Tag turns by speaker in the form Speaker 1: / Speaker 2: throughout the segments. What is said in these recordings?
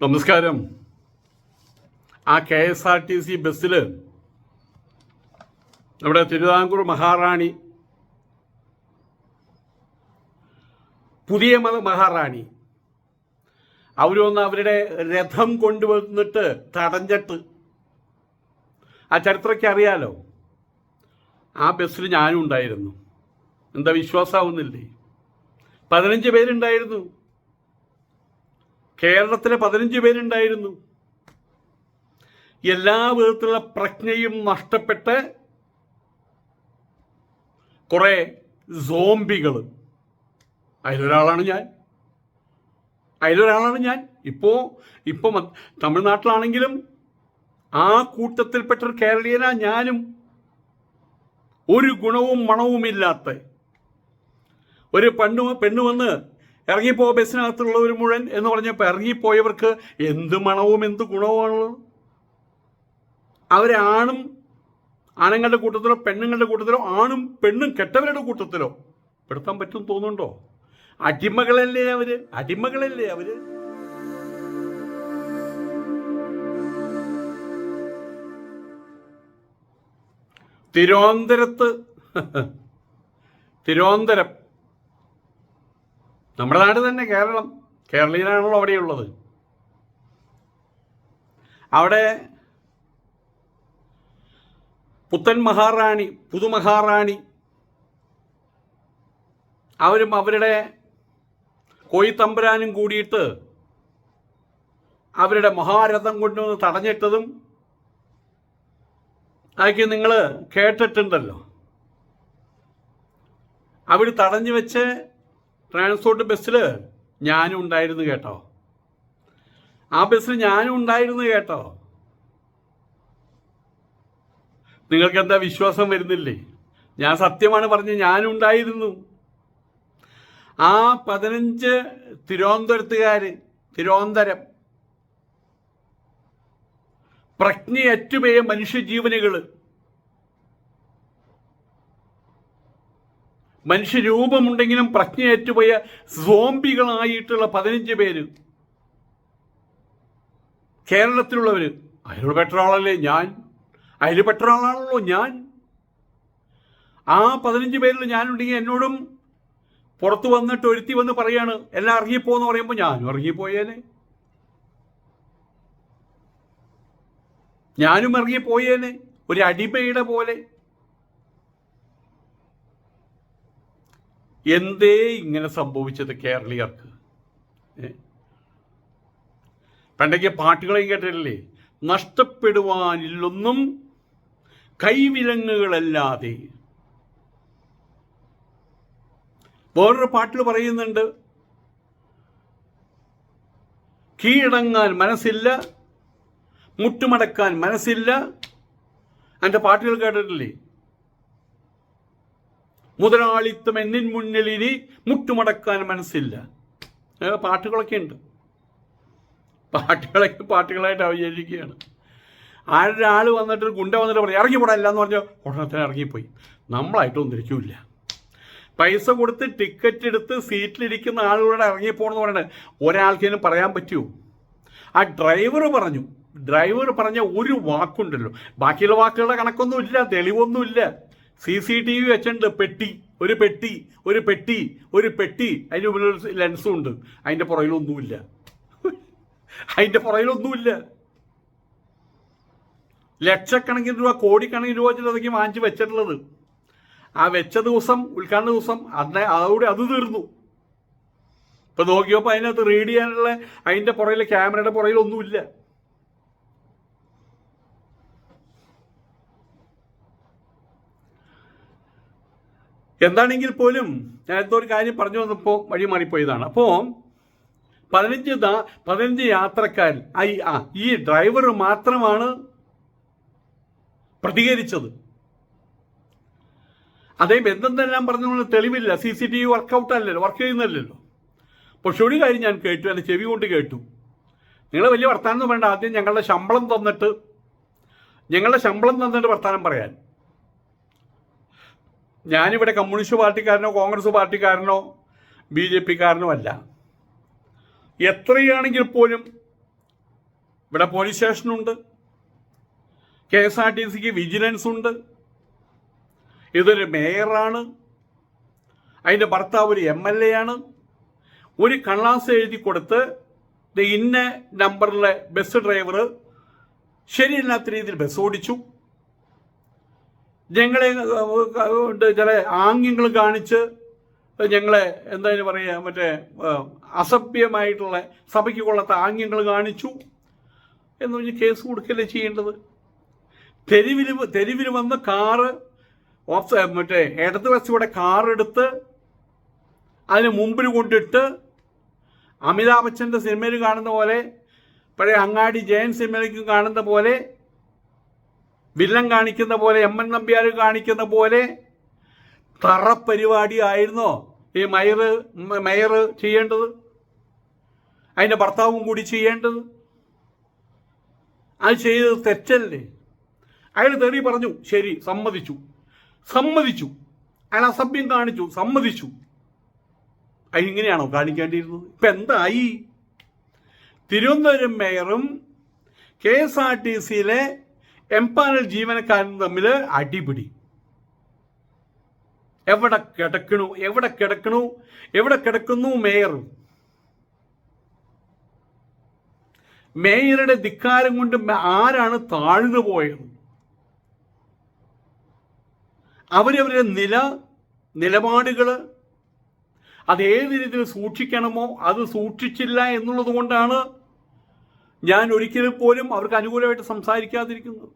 Speaker 1: നമസ്കാരം. ആ K S R T C ബസ്സിൽ നമ്മുടെ തിരുവിതാംകൂർ മഹാറാണി പുതിയ മഹാറാണി. അവരൊന്ന് അവരുടെ രഥം കൊണ്ടുവന്നിട്ട് തടഞ്ഞിട്ട് ആ ചരിത്രയ്ക്ക് അറിയാലോ ആ ബസ്സിൽ ഞാനും ഉണ്ടായിരുന്നു എന്താ വിശ്വാസമാവുന്നില്ലേ പതിനഞ്ച് പേരുണ്ടായിരുന്നു. കേരളത്തിലെ പതിനഞ്ച് പേരുണ്ടായിരുന്നു. എല്ലാ വിധത്തിലുള്ള പ്രജ്ഞയും നഷ്ടപ്പെട്ട് കുറെ സോംബികൾ അതിലൊരാളാണ് ഞാൻ. അതിലൊരാളാണ് ഞാൻ. ഇപ്പോ ഇപ്പോൾ മ- തമിഴ്നാട്ടിലാണെങ്കിലും ആ കൂട്ടത്തിൽപ്പെട്ട ഒരു കേരളീയനാ ഞാനും. ഒരു ഗുണവും മണവുമില്ലാത്ത ഒരു പെണ്ണു പെണ്ണു വന്ന് ഇറങ്ങിപ്പോ ബസ്സിനകത്തുള്ളവർ മുഴുവൻ എന്ന് പറഞ്ഞപ്പോൾ ഇറങ്ങിപ്പോയവർക്ക് എന്ത് മണവും എന്ത് ഗുണവുമാണുള്ളത്? അവരാണും ആണുങ്ങളുടെ കൂട്ടത്തിലോ പെണ്ണുങ്ങളുടെ കൂട്ടത്തിലോ ആണും പെണ്ണും കെട്ടവരുടെ കൂട്ടത്തിലോ. പെടുത്താൻ പറ്റും തോന്നുന്നുണ്ടോ? അടിമകളല്ലേ അവർ? അടിമകളല്ലേ അവർ? തിരുവനന്തപുരത്ത് തിരുവനന്തപുരം നമ്മുടെ നാട് തന്നെ കേരളം. കേരളീയനാണല്ലോ അവിടെയുള്ളത്. അവിടെ പുത്തൻ മഹാറാണി പുതുമഹാറാണി അവരും അവരുടെ കോയിത്തമ്പുരാനും കൂടിയിട്ട് അവരുടെ മഹാരഥം കൊണ്ടുവന്ന് തടഞ്ഞിട്ടതും അതൊക്കെ നിങ്ങൾ കേട്ടിട്ടുണ്ടല്ലോ. അവർ തടഞ്ഞു വെച്ച് ട്രാൻസ്പോർട്ട് ബസ്സിൽ ഞാനും ഉണ്ടായിരുന്നു കേട്ടോ. ആ ബസ്സിൽ ഞാനും ഉണ്ടായിരുന്നു കേട്ടോ. നിങ്ങൾക്ക് എന്താ വിശ്വാസം വരുന്നില്ലേ? ഞാൻ സത്യമാണ് പറഞ്ഞ് ഞാനും ഉണ്ടായിരുന്നു. ആ പതിനഞ്ച് തിരുവനന്തപുരത്തുകാർ തിരുവനന്തപുരം. പ്രജ്ഞയറ്റുപേയ മനുഷ്യജീവനുകൾ മനുഷ്യരൂപമുണ്ടെങ്കിലും പ്രജ്ഞയേറ്റുപോയ സോംബികളായിട്ടുള്ള പതിനഞ്ച് പേര്. കേരളത്തിലുള്ളവർ അതിൽ പെട്ടൊരാളല്ലേ ഞാൻ? അതിൽ പെട്ടൊരാളാണല്ലോ ഞാൻ? ആ പതിനഞ്ച് പേരിൽ ഞാനുണ്ടെങ്കിൽ എന്നോടും പുറത്തു വന്നിട്ട് ഒരുത്തി വന്ന് പറയാണ് എല്ലാം ഇറങ്ങിപ്പോന്ന് പറയുമ്പോൾ ഞാനും ഇറങ്ങിപ്പോയേനെ. ഞാനും ഇറങ്ങിപ്പോയേനെ. ഒരു അടിമയുടെ പോലെ. എന്തേ ഇങ്ങനെ സംഭവിച്ചത് കേരളീയർക്ക്? പണ്ടൊക്കെ പാട്ടുകളെയും കേട്ടിട്ടില്ലേ? നഷ്ടപ്പെടുവാനില്ലൊന്നും കൈവിലങ്ങുകളല്ലാതെ. വേറൊരു പാട്ടിൽ പറയുന്നുണ്ട്. കീഴടങ്ങാൻ മനസ്സില്ല മുട്ടുമടക്കാൻ മനസ്സില്ല. എന്റെ പാട്ടുകൾ കേട്ടിട്ടില്ലേ? മുതലാളിത്തം എന്നിൻ മുന്നിൽ ഇനി മുട്ടുമടക്കാൻ മനസ്സില്ല. പാട്ടുകളൊക്കെ ഉണ്ട്. പാട്ടുകളൊക്കെ പാട്ടുകളായിട്ട് അവതരിക്കുകയാണ് ആരൊരാൾ വന്നിട്ട് ഗുണ്ട വന്നിട്ട് പറയും ഇറങ്ങിപ്പോടാ എന്ന് പറഞ്ഞാൽ ഉടനെ ഇറങ്ങിപ്പോയി. നമ്മളായിട്ടൊന്നും ഇരിക്കില്ല പൈസ കൊടുത്ത് ടിക്കറ്റ് എടുത്ത് സീറ്റിലിരിക്കുന്ന ആളുകളുടെ ഇറങ്ങിപ്പോണെന്ന് പറഞ്ഞാൽ ഒരാൾക്കേനും പറയാൻ പറ്റുമോ ആ ഡ്രൈവർ പറഞ്ഞു. ഡ്രൈവർ പറഞ്ഞ ഒരു വാക്കുണ്ടല്ലോ. ബാക്കിയുള്ള വാക്കുകളുടെ കണക്കൊന്നുമില്ല തെളിവൊന്നുമില്ല. സി സി ടി വി വെച്ചിട്ടുണ്ട്. പെട്ടി. ഒരു പെട്ടി ഒരു പെട്ടി ഒരു പെട്ടി. അതിന്റെ മുന്നിൽ ഒരു ലെൻസും ഉണ്ട്. അതിന്റെ പുറകിലൊന്നുമില്ല. അതിന്റെ പുറകിലൊന്നുമില്ല. ലക്ഷക്കണക്കിന് രൂപ കോടിക്കണക്കിന് രൂപ അതൊക്കെ വാങ്ങിച്ച് വെച്ചിട്ടുള്ളത്. ആ വെച്ച ദിവസം ഉദ്ഘാടന ദിവസം അന്ന് അതോടെ അത് തീർന്നു. ഇപ്പൊ നോക്കിയപ്പോൾ അതിനകത്ത് റീഡ് ചെയ്യാനുള്ള അതിന്റെ പുറകിലെ ക്യാമറയുടെ പുറകിലൊന്നുമില്ല. എന്താണെങ്കിൽ പോലും ഞാൻ എന്തോ ഒരു കാര്യം പറഞ്ഞു വന്നപ്പോൾ വഴി മാറിപ്പോയതാണ്. അപ്പോൾ പതിനഞ്ച് പതിനഞ്ച് യാത്രക്കാർ ആ ഈ- ഡ്രൈവർ മാത്രമാണ് പ്രതികരിച്ചത്. അതേ ഞാൻ പറഞ്ഞുകൊണ്ട് തെളിവില്ല. C C T V workout അല്ലല്ലോ വർക്ക് ചെയ്യുന്നില്ലല്ലോ പക്ഷെ ഒരു കാര്യം ഞാൻ കേട്ടു എന്റെ ചെവി കൊണ്ട് കേട്ടു. നിങ്ങൾ വലിയ വർത്താനം വേണ്ട ആദ്യം ഞങ്ങളുടെ ശമ്പളം തന്നിട്ട് ഞങ്ങളുടെ ശമ്പളം തന്നിട്ട് വർത്താനം പറയാൻ. ഞാനിവിടെ കമ്മ്യൂണിസ്റ്റ് പാർട്ടിക്കാരനോ കോൺഗ്രസ് പാർട്ടിക്കാരനോ ബി ജെ പിക്കാരനോ അല്ല. എത്രയാണെങ്കിൽ പോലും ഇവിടെ പോലീസ് സ്റ്റേഷനുണ്ട് കെ എസ് ആർ ടി സിക്ക് വിജിലൻസ് ഉണ്ട്. ഇതൊരു മേയറാണ്. അതിന്റെ ഭർത്താവ് ഒരു എം എൽ എ ആണ്. ഒരു കള്ളാസ് എഴുതി കൊടുത്ത് ഇന്ന നമ്പറിലെ ബസ് ഡ്രൈവർ ശരിയല്ലാത്ത രീതിയിൽ ബസ് ഓടിച്ചു. ഞങ്ങളെ ചില ആംഗ്യങ്ങൾ കാണിച്ച് ഞങ്ങളെ എന്തായാലും പറയുക മറ്റേ അസഭ്യമായിട്ടുള്ള സഭയ്ക്ക് കൊള്ളാത്ത ആംഗ്യങ്ങൾ കാണിച്ചു എന്ന് പറഞ്ഞ് കേസ് കൊടുക്കല്ലേ ചെയ്യേണ്ടത്? തെരുവിൽ തെരുവിൽ വന്ന് കാറ് ഓഫ് മറ്റേ ഇടത് വശത്തൂടെ കാറെടുത്ത് അതിന് മുമ്പിൽ കൊണ്ടിട്ട് അമിതാഭ് ബച്ചന്റെ സിനിമയിൽ കാണുന്ന പോലെ പഴയ അങ്ങാടി ജയൻ സിനിമയിലേക്കും കാണുന്ന പോലെ വില്ലൻ കാണിക്കുന്ന പോലെ എം എൻ നമ്പ്യാർ കാണിക്കുന്ന പോലെ തറപരിപാടി ആയിരുന്നോ ഈ മയർ മേയർ ചെയ്യേണ്ടത്. അതിന്റെ ഭർത്താവും കൂടി ചെയ്യേണ്ടത്. അത് ചെയ്തത് തെറ്റല്ലേ? അയാൾ തെറി പറഞ്ഞു. ശരി സമ്മതിച്ചു. സമ്മതിച്ചു. അയാൾ അസഭ്യം കാണിച്ചു. സമ്മതിച്ചു. അതിങ്ങനെയാണോ കാണിക്കേണ്ടിയിരുന്നത്? ഇപ്പം എന്തായി? തിരുവനന്തപുരം മേയറും കെ എസ് ആർ ടി സിയിലെ എംപാനൽ ജീവനക്കാരും തമ്മിൽ അടിപിടി. എവിടെ കിടക്കണു? എവിടെ കിടക്കണു? എവിടെ കിടക്കുന്നു മേയർ? മേയറുടെ ധിക്കാരം കൊണ്ട് ആരാണ് താഴ്ന്നു പോയത്? അവരവരുടെ നില നിലപാടുകൾ അത് ഏത് രീതിയിൽ സൂക്ഷിക്കണമോ അത് സൂക്ഷിച്ചില്ല എന്നുള്ളത് കൊണ്ടാണ് ഞാൻ ഒരിക്കലും പോലും അവർക്ക് അനുകൂലമായിട്ട് സംസാരിക്കാതിരിക്കുന്നത്.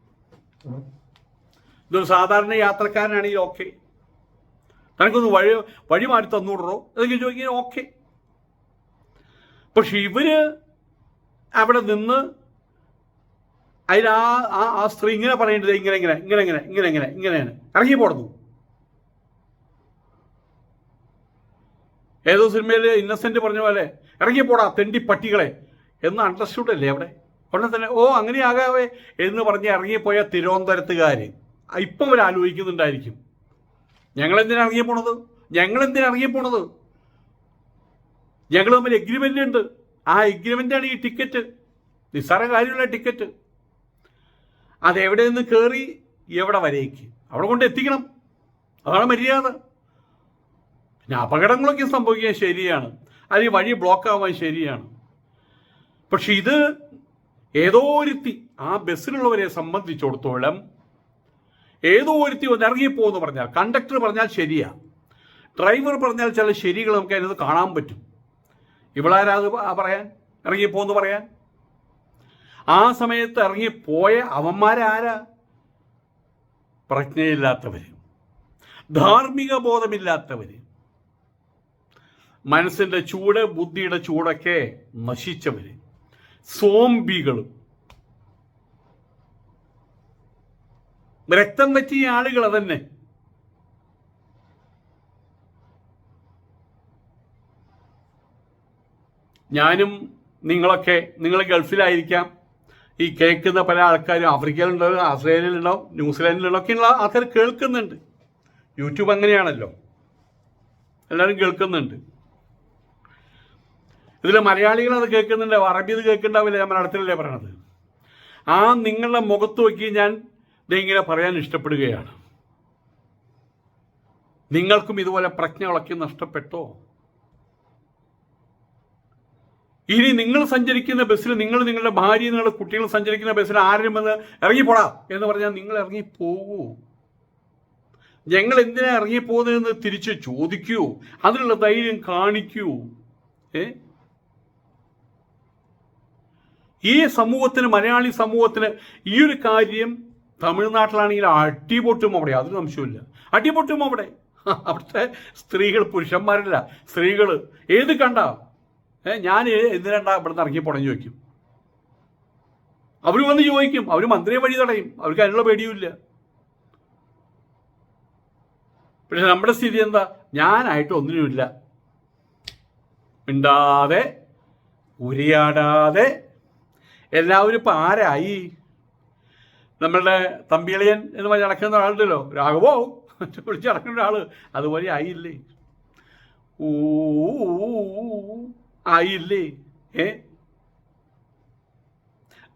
Speaker 1: ഇതൊരു സാധാരണ യാത്രക്കാരനാണെങ്കിൽ ഓക്കെ. തനിക്കൊന്ന് വഴി വഴി മാറി തന്നൂടറോ? അതൊക്കെ ചോദിക്കുക ഓക്കെ. പക്ഷെ ഇവർ അവിടെ നിന്ന് അതിൽ ആ ആ ആ സ്ത്രീ ഇങ്ങനെ പറയേണ്ടത് ഇങ്ങനെ ഇങ്ങനെ ഇങ്ങനെ ഇങ്ങനെ ഇങ്ങനെ ഇങ്ങനെ ഇങ്ങനെയാണ്. ഇറങ്ങി പോടുന്നു. ഏതോ സിനിമയിൽ ഇന്നസെന്റ് പറഞ്ഞ പോലെ ഇറങ്ങി പോടാ തെണ്ടി പട്ടികളെ എന്ന് അണ്ടർസ്റ്റുഡ് അല്ലേ അവിടെ? ഉടനെ തന്നെ ഓ അങ്ങനെയാകാവേ എന്ന് പറഞ്ഞ് ഇറങ്ങിപ്പോയ തിരുവനന്തപുരത്തുകാർ ഇപ്പം അവർ ആലോചിക്കുന്നുണ്ടായിരിക്കും. ഞങ്ങൾ എന്തിനാ ഇറങ്ങി പോണത്? ഞങ്ങൾ എന്തിനാ ഇറങ്ങി പോണത്? ഞങ്ങൾ തമ്മിൽ എഗ്രിമെന്റ് ഉണ്ട്. ആ എഗ്രിമെന്റാണ് ഈ ടിക്കറ്റ് നിസ്സാര കാര്യമുള്ള ടിക്കറ്റ് അതെവിടെ നിന്ന് കയറി എവിടെ വരേക്ക്? അവിടെ കൊണ്ട് എത്തിക്കണം. അതാണ് മര്യാദ. പിന്നെ അപകടങ്ങളൊക്കെ സംഭവിക്കാൻ ശരിയാണ്. ഈ വഴി ബ്ലോക്ക് ആവാൻ ശരിയാണ്. പക്ഷെ ഇത് ഏതോ ഒരുത്തി ആ ബസ്സിലുള്ളവരെ സംബന്ധിച്ചിടത്തോളം ഏതോ ഒരുത്തി ഒന്ന് ഇറങ്ങിപ്പോന്ന് പറഞ്ഞാൽ കണ്ടക്ടർ പറഞ്ഞാൽ ശരിയാ. ഡ്രൈവർ പറഞ്ഞാൽ ചില ശരികൾ നമുക്ക് അതിനകത്ത് കാണാൻ പറ്റും. ഇവളാരാ അത് പറയാൻ? ഇറങ്ങിപ്പോന്ന് പറയാൻ? ആ സമയത്ത് ഇറങ്ങിപ്പോയ അവന്മാരാരാ? പ്രജ്ഞയില്ലാത്തവർ ധാർമ്മിക ബോധമില്ലാത്തവർ മനസ്സിന്റെ ചൂട് ബുദ്ധിയുടെ ചൂടൊക്കെ നശിച്ചവര്. സോംബികളും. രക്തം പറ്റിയ ആളുകൾ അതന്നെ. ഞാനും നിങ്ങളൊക്കെ നിങ്ങൾ ഗൾഫിലായിരിക്കാം. ഈ കേൾക്കുന്ന പല ആൾക്കാരും ആഫ്രിക്കയിലുണ്ടാവും ആസ്ട്രേലിയയിലുണ്ടാവും ന്യൂസിലാൻഡിലുണ്ടാവും ഒക്കെയുള്ള ആൾക്കാർ കേൾക്കുന്നുണ്ട്. യൂട്യൂബ് അങ്ങനെയാണല്ലോ. എല്ലാവരും കേൾക്കുന്നുണ്ട്. ഇതിൽ മലയാളികൾ അത് കേൾക്കുന്നുണ്ട് അറബി ഇത് കേൾക്കുന്നുണ്ടാവില്ല ഞാൻ മലയാളത്തിലല്ലേ പറയണത്. ആ നിങ്ങളുടെ മുഖത്ത് നോക്കി ഞാൻ ഇങ്ങനെ പറയാൻ ഇഷ്ടപ്പെടുകയാണ്. നിങ്ങൾക്കും ഇതുപോലെ പ്രജ്ഞകളൊക്കെ നഷ്ടപ്പെട്ടോ? ഇനി നിങ്ങൾ സഞ്ചരിക്കുന്ന ബസ്സിൽ നിങ്ങൾ നിങ്ങളുടെ ഭാര്യ നിങ്ങളുടെ കുട്ടികൾ സഞ്ചരിക്കുന്ന ബസ്സിൽ ആരും വന്ന് ഇറങ്ങിപ്പോടാ എന്ന് പറഞ്ഞാൽ നിങ്ങൾ ഇറങ്ങിപ്പോകൂ. ഞങ്ങൾ എന്തിനാ ഇറങ്ങിപ്പോകുന്നതെന്ന് തിരിച്ച് ചോദിക്കൂ. അതിനുള്ള ധൈര്യം കാണിക്കൂ. ഏ? ഈ സമൂഹത്തിന് മലയാളി സമൂഹത്തിന് ഈ ഒരു കാര്യം തമിഴ്നാട്ടിലാണെങ്കിൽ അടിപൊട്ടും അവിടെ. അതൊരു സംശയമില്ല അടിപൊട്ടും അവിടെ. അവിടുത്തെ സ്ത്രീകൾ പുരുഷന്മാരല്ല. സ്ത്രീകൾ ഏത് കണ്ട? ഞാൻ എന്തിനാണ്ടാ ഇവിടെ നിന്ന് ഇറങ്ങിപ്പോണെന്ന് ചോദിക്കും. അവർ വന്ന് ചോദിക്കും. അവർ മന്ത്രിയെ വഴി തടയും. അവർക്ക് അതിനുള്ള പേടിയുമില്ല. പക്ഷെ നമ്മുടെ സ്ഥിതി എന്താ? ഞാനായിട്ട് ഒന്നിനുമില്ല. മിണ്ടാതെ ഉരിയാടാതെ എല്ലാവരും ഇപ്പം ആരായി? നമ്മളുടെ തമ്പിളിയൻ എന്ന് പറഞ്ഞ് നടക്കുന്ന ആളുണ്ടല്ലോ രാഘവോ? വിളിച്ച് നടക്കുന്ന ഒരാൾ അതുപോലെ ആയില്ലേ? ആയില്ലേ? ഏ?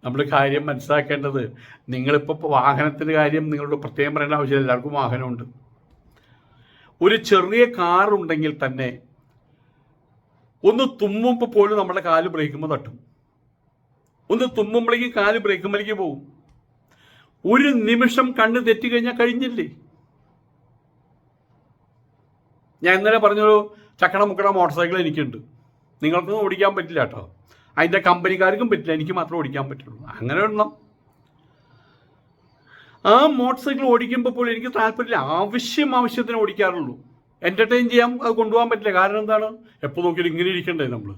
Speaker 1: നമ്മൾ കാര്യം മനസ്സിലാക്കേണ്ടത് നിങ്ങളിപ്പോൾ വാഹനത്തിന്റെ കാര്യം നിങ്ങളോട് പ്രത്യേകം പറയേണ്ട ആവശ്യമില്ല. എല്ലാവർക്കും വാഹനമുണ്ട്. ഒരു ചെറിയ കാറുണ്ടെങ്കിൽ തന്നെ ഒന്ന് തുമ്മുമ്പോൾ പോലും നമ്മുടെ കാൽ ബ്രേക്കുമ്പോൾ തട്ടും. ഒന്ന് തുമ്മുമ്പോഴേക്കും കാൽ ബ്രേക്കുമ്പോഴേക്ക് പോകും ഒരു നിമിഷം കണ്ണ് തെറ്റി കഴിഞ്ഞാൽ കഴിഞ്ഞില്ലേ? ഞാൻ ഇന്നലെ പറഞ്ഞൊരു ചക്കട മുക്കട മോട്ടോർ സൈക്കിൾ എനിക്കുണ്ട് നിങ്ങൾക്കൊന്നും ഓടിക്കാൻ പറ്റില്ല കേട്ടോ. അതിന്റെ കമ്പനിക്കാർക്കും പറ്റില്ല. എനിക്ക് മാത്രമേ ഓടിക്കാൻ പറ്റുള്ളൂ. അങ്ങനെ ഒരെണ്ണം. ആ മോട്ടോർ സൈക്കിൾ ഓടിക്കുമ്പോൾ പോലും എനിക്ക് താല്പര്യമില്ല. ആവശ്യം ആവശ്യത്തിന് ഓടിക്കാറുള്ളൂ. എന്റർടൈൻ ചെയ്യാൻ അത് കൊണ്ടുപോകാൻ പറ്റില്ല. കാരണം എന്താണ്? എപ്പോൾ നോക്കിയാലും ഇങ്ങനെ ഇരിക്കണ്ടേ നമ്മൾ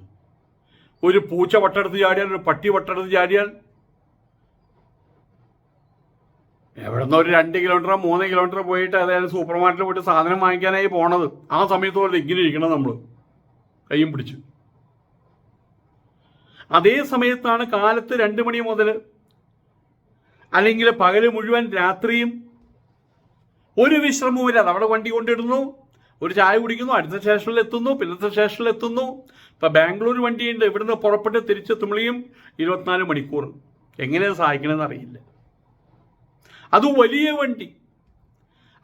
Speaker 1: ഒരു പൂച്ച വട്ടെടുത്ത് ചാടിയാൽ ഒരു പട്ടി വട്ടെടുത്ത് ചാടിയാൽ? എവിടെ ഒരു രണ്ട് കിലോമീറ്റർ മൂന്ന് കിലോമീറ്റർ പോയിട്ട് അതായത് സൂപ്പർ മാർക്കറ്റിൽ പോയിട്ട് സാധനം വാങ്ങിക്കാനായി പോണത്. ആ സമയത്ത് പോലെ ഇങ്ങനെ ഇരിക്കണം നമ്മൾ കയ്യും പിടിച്ചു. അതേ സമയത്താണ് കാലത്ത് രണ്ട് മണി മുതൽ അല്ലെങ്കിൽ പകൽ മുഴുവൻ രാത്രിയും ഒരു വിശ്രമവുമില്ല അവിടെ വണ്ടി കൊണ്ടിടുന്നു. ഒരു ചായ കുടിക്കുന്നു അടുത്ത സ്റ്റേഷനിൽ എത്തുന്നു പിന്നത്തെ സ്റ്റേഷനിൽ എത്തുന്നു. ഇപ്പം ബാംഗ്ലൂർ വണ്ടിയുണ്ട് ഇവിടുന്ന് പുറപ്പെട്ട് തിരിച്ചെത്തുമ്പോഴേയും ഇരുപത്തിനാല് മണിക്കൂർ. എങ്ങനെയാണ് സഹായിക്കണമെന്ന് അറിയില്ല. അത് വലിയ വണ്ടി.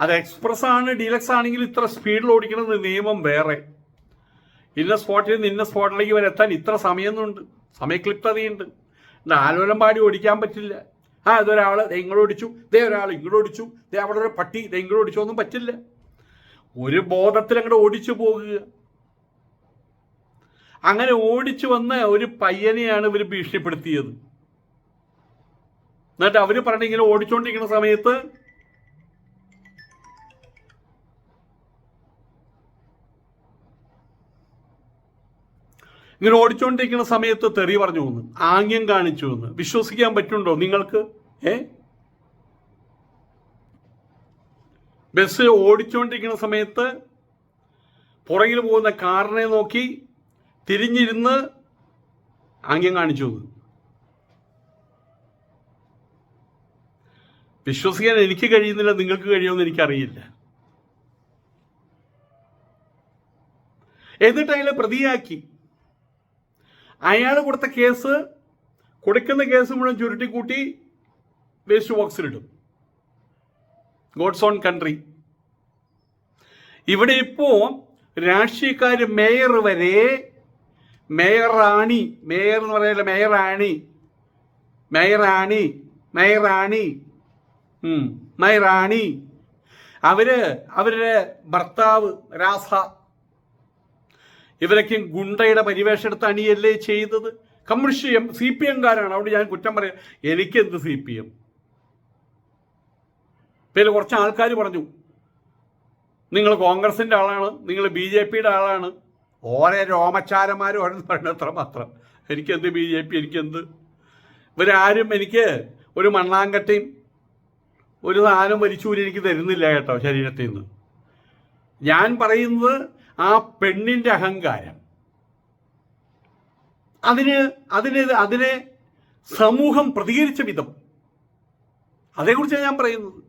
Speaker 1: അത് എക്സ്പ്രസ് ആണ് ഡീലക്സ് ആണെങ്കിൽ ഇത്ര സ്പീഡിൽ ഓടിക്കണമെന്ന് നിയമം വേറെ. ഇന്ന സ്പോട്ടിൽ നിന്ന് ഇന്ന സ്പോട്ടിലേക്ക് വരെ എത്താൻ ഇത്ര സമയമൊന്നുണ്ട്. സമയക്ലിപ്തതയുണ്ട് ആലോലം പാടി ഓടിക്കാൻ പറ്റില്ല. ആ ഇതൊരാൾ ഇങ്ങോട്ട് ഓടിച്ചു ദേ ഒരാൾ ഇങ്ങോട്ട് ഓടിച്ചു ദേ അവിടെ ഒരു പട്ടി ദേ ഇങ്ങോട്ട് ഓടിച്ചു ഒന്നും പറ്റില്ല. ഒരു ബോധത്തിൽ അങ്ങോട്ട് ഓടിച്ചു പോകുക. അങ്ങനെ ഓടിച്ചു വന്ന ഒരു പയ്യനെയാണ് ഇവർ ഭീഷണിപ്പെടുത്തിയത്. എന്നിട്ട് അവർ പറഞ്ഞ ഇങ്ങനെ ഓടിച്ചോണ്ടിരിക്കുന്ന സമയത്ത് ഇങ്ങനെ ഓടിച്ചോണ്ടിരിക്കുന്ന സമയത്ത് തെറി പറഞ്ഞു എന്ന് ആംഗ്യം കാണിച്ചു എന്ന് വിശ്വസിക്കാൻ പറ്റുണ്ടോ നിങ്ങൾക്ക്? ഏ? ബസ് ഓടിച്ചുകൊണ്ടിരിക്കുന്ന സമയത്ത് പുറകിൽ പോകുന്ന കാറിനെ നോക്കി തിരിഞ്ഞിരുന്ന് ആംഗ്യം കാണിച്ചു. വിശ്വസിക്കാൻ എനിക്ക് കഴിയുന്നില്ല നിങ്ങൾക്ക് കഴിയുമെന്ന് എനിക്കറിയില്ല. എന്നിട്ട് അയാളെ പ്രതിയാക്കി. അയാൾ കൊടുത്ത കേസ് കൊടുക്കുന്ന കേസ് മുഴുവൻ ചുരുട്ടിക്കൂട്ടി വേസ്റ്റ് ബോക്സിലിടും ഗോഡ്സ് ഓൺ കൺട്രി ഇവിടെ ഇപ്പോ രാഷ്ട്രീയക്കാർ മേയർ വരെ മേയർ റാണി മേയർ എന്ന് പറയല്ല മേയർ ആണി മേയർ ആണി മേയർ ആണി മേയർ ആണി അവർ അവരുടെ ഭർത്താവ് രാസ. ഇവരൊക്കെ ഗുണ്ടയുടെ പരിവേഷം എടുത്ത് അണിയല്ലേ ചെയ്തത്? കമ്മ്യൂണിസ്റ്റ് സി പി എംകാരാണ് അവിടെ ഞാൻ കുറ്റം പറയാം. എനിക്കെന്ത് സി പി എം പിന്നെ കുറച്ച് ആൾക്കാർ പറഞ്ഞു നിങ്ങൾ കോൺഗ്രസിന്റെ ആളാണ് നിങ്ങൾ ബി ജെ പിയുടെ ആളാണ്. ഓരോ രോമച്ചാരന്മാരും ഓരോന്ന് അത്ര മാത്രം. എനിക്കെന്ത് ബി ജെ പി എനിക്കെന്ത്? ഇവരാരും എനിക്ക് ഒരു മണ്ണാങ്കട്ടയും ഒരു സാധനം വലിച്ചൂരി എനിക്ക് തരുന്നില്ല കേട്ടോ ശരീരത്തിൽ നിന്ന്. ഞാൻ പറയുന്നത് ആ പെണ്ണിന്റെ അഹങ്കാരം. അതിന് അതിന് അതിനെ സമൂഹം പ്രതികരിച്ച വിധം. അതേക്കുറിച്ചാണ് ഞാൻ പറയുന്നത്.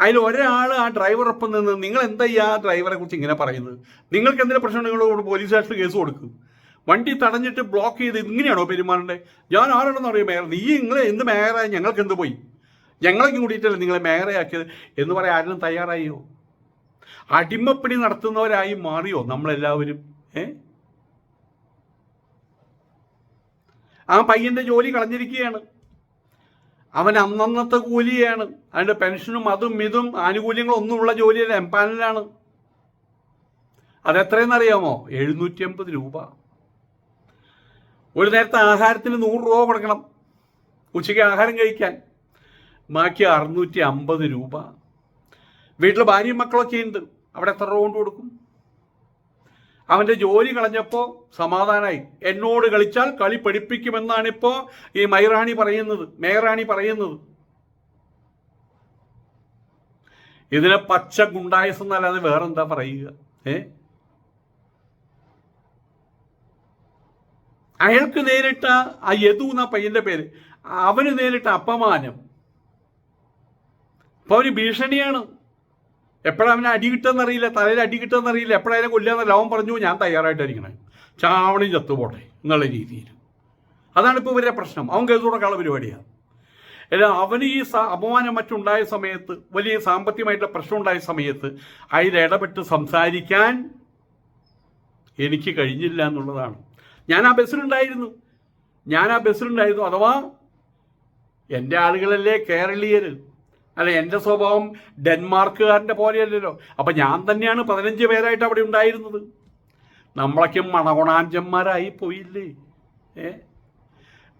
Speaker 1: അതിൽ ഒരാൾ ആ ഡ്രൈവറൊപ്പം നിന്ന് നിങ്ങൾ എന്താ ഈ ആ ഡ്രൈവറെ കുറിച്ച് ഇങ്ങനെ പറയുന്നത്? നിങ്ങൾക്ക് എന്തെങ്കിലും പ്രശ്നം നിങ്ങളോട് പോലീസ് സ്റ്റേഷനിൽ കേസ് കൊടുക്കും. വണ്ടി തടഞ്ഞിട്ട് ബ്ലോക്ക് ചെയ്ത് ഇങ്ങനെയാണോ പെരുമാറേണ്ടത് ഞാൻ ആരാണെന്ന് അറിയാം മേയർ നീ നിങ്ങൾ എന്ത് മേയറായി? ഞങ്ങൾക്ക് എന്ത് പോയി? ഞങ്ങളൊക്കെ കൂടിയിട്ടല്ലേ നിങ്ങളെ മേയറയാക്കിയത്? എന്ന് പറയാൻ ആരും തയ്യാറായോ? അടിമപ്പണി നടത്തുന്നവരായി മാറിയോ നമ്മളെല്ലാവരും? ഏ? ആ പയ്യന്റെ ജോലി കളഞ്ഞിരിക്കുകയാണ്. അവൻ അന്നന്നത്തെ കൂലിയാണ്. അതിന്റെ പെൻഷനും അതും ഇതും ആനുകൂല്യങ്ങളും ഒന്നും ഉള്ള ജോലിയല്ല എംപാനലാണ് അതെത്രയെന്നറിയാമോ? എഴുന്നൂറ്റി അമ്പത് രൂപ. ഒരു നേരത്തെ ആഹാരത്തിന് നൂറ് രൂപ കൊടുക്കണം. ഉച്ചയ്ക്ക് ആഹാരം കഴിക്കാൻ. ബാക്കി അറുന്നൂറ്റി അമ്പത് രൂപ. വീട്ടിൽ ഭാര്യയും മക്കളൊക്കെ ഉണ്ട് അവിടെ എത്ര രൂപ കൊണ്ട് കൊടുക്കും? അവന്റെ ജോലി കളഞ്ഞപ്പോൾ സമാധാനമായി എന്നോട് കളിച്ചാൽ കളി പഠിപ്പിക്കുമെന്നാണ് ഇപ്പോൾ ഈ മൈറാണി പറയുന്നത് മേറാണി പറയുന്നത്. ഇതിനെ പച്ച ഗുണ്ടായസം എന്നല്ലാതെ വേറെന്താ പറയുക? ഏ? അയാൾക്ക് നേരിട്ട ആ യദു എന്ന പയ്യന്റെ പേര് അവന് നേരിട്ട അപമാനം. അപ്പൊ അവന് ഭീഷണിയാണ്. എപ്പോഴാ അവനെ അടി കിട്ടുമെന്നറിയില്ല തലയിൽ അടി കിട്ടുമെന്നറിയില്ല എപ്പോഴായാലും കൊല്ലാന്നല്ല അവൻ പറഞ്ഞു ഞാൻ തയ്യാറായിട്ടായിരിക്കണേ ചാവണി ചത്തുപോട്ടെ എന്നുള്ള രീതിയിൽ. അതാണ് ഇപ്പോൾ ഇവരുടെ പ്രശ്നം. അവൻ കേസ് കൊടുക്കാനുള്ള പരിപാടിയാണ് അല്ല അവന് ഈ അപമാനം മറ്റുണ്ടായ സമയത്ത് വലിയ സാമ്പത്തികമായിട്ടുള്ള പ്രശ്നം ഉണ്ടായ സമയത്ത് അതിൽ ഇടപെട്ട് സംസാരിക്കാൻ എനിക്ക് കഴിഞ്ഞില്ല എന്നുള്ളതാണ്. ഞാൻ ആ ബസ്സിലുണ്ടായിരുന്നു. ഞാൻ ആ ബസ്സിലുണ്ടായിരുന്നു. അഥവാ എന്റെ ആളുകളല്ലേ കേരളീയർ അല്ല എന്റെ സ്വഭാവം ഡെൻമാർക്കുകാരന്റെ പോലെയല്ലല്ലോ. അപ്പം ഞാൻ തന്നെയാണ് പതിനഞ്ച് പേരായിട്ട് അവിടെ ഉണ്ടായിരുന്നത്. നമ്മളൊക്കെ മണകുണാഞ്ചന്മാരായി പോയില്ലേ? ഏ?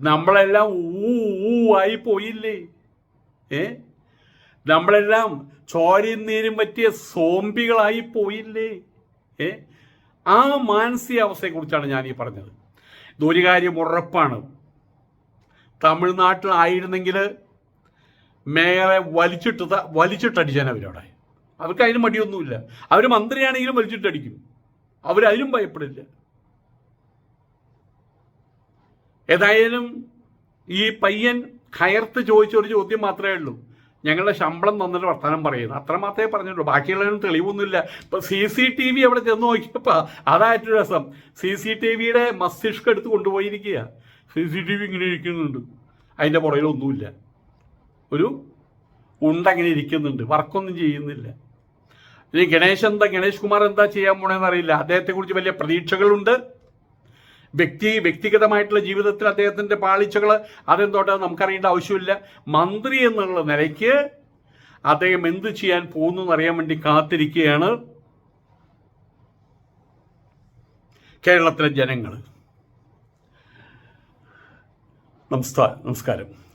Speaker 1: നമ്മളെല്ലാം ഊ ഊ ആയി പോയില്ലേ? ഏ? നമ്മളെല്ലാം ചോരയും നീരും പറ്റിയ സോംബികളായി പോയില്ലേ? ഏ? ആ മാനസികാവസ്ഥയെക്കുറിച്ചാണ് ഞാൻ ഈ പറഞ്ഞത്. ഇതൊരു കാര്യം ഉറപ്പാണ്. തമിഴ്നാട്ടിലായിരുന്നെങ്കിൽ മേയറെ വലിച്ചിട്ട് വലിച്ചിട്ടടിച്ചാണ് അവരവിടെ അവർക്ക് അതിന് മടിയൊന്നുമില്ല. അവർ മന്ത്രിയാണെങ്കിലും വലിച്ചിട്ടടിക്കും. അവരതിനും ഭയപ്പെടില്ല. ഏതായാലും ഈ പയ്യൻ കയർത്ത് ചോദിച്ച ഒരു ചോദ്യം മാത്രമേ ഉള്ളൂ. ഞങ്ങളുടെ ശമ്പളം തന്നിട്ട് വർത്തമാനം പറയുന്നു. അത്ര മാത്രമേ പറഞ്ഞിട്ടുള്ളൂ. ബാക്കിയുള്ളതിനും തെളിവൊന്നുമില്ല. ഇപ്പൊ സി സി ടി വി അവിടെ ചെന്ന് നോക്കിയപ്പോ അതായിട്ട് രസം. സി സി ടി വിയുടെ മസ്തിഷ്കം എടുത്ത് കൊണ്ടുപോയിരിക്കുക സി സി ടി വി ഇങ്ങനെ ഇരിക്കുന്നുണ്ട്. അതിന്റെ പുറകിലൊന്നുമില്ല. ഒരു ഉണ്ടങ്ങനെ ഇരിക്കുന്നുണ്ട്. വർക്കൊന്നും ചെയ്യുന്നില്ല. ഇനി ഗണേശ് എന്താ ഗണേഷ് കുമാർ എന്താ ചെയ്യാൻ പോണെന്ന് അറിയില്ല. അദ്ദേഹത്തെക്കുറിച്ച് വലിയ പ്രതീക്ഷകളുണ്ട്. വ്യക്തി വ്യക്തിഗതമായിട്ടുള്ള ജീവിതത്തിൽ അദ്ദേഹത്തിന്റെ പാളിച്ചകൾ അതെന്തോട്ടെ നമുക്കറിയേണ്ട ആവശ്യമില്ല. മന്ത്രി എന്നുള്ള നിലയ്ക്ക് അദ്ദേഹം എന്ത് ചെയ്യാൻ പോകുന്നു എന്നറിയാൻ വേണ്ടി കാത്തിരിക്കുകയാണ് കേരളത്തിലെ ജനങ്ങൾ നമസ്കാരം നമസ്കാരം.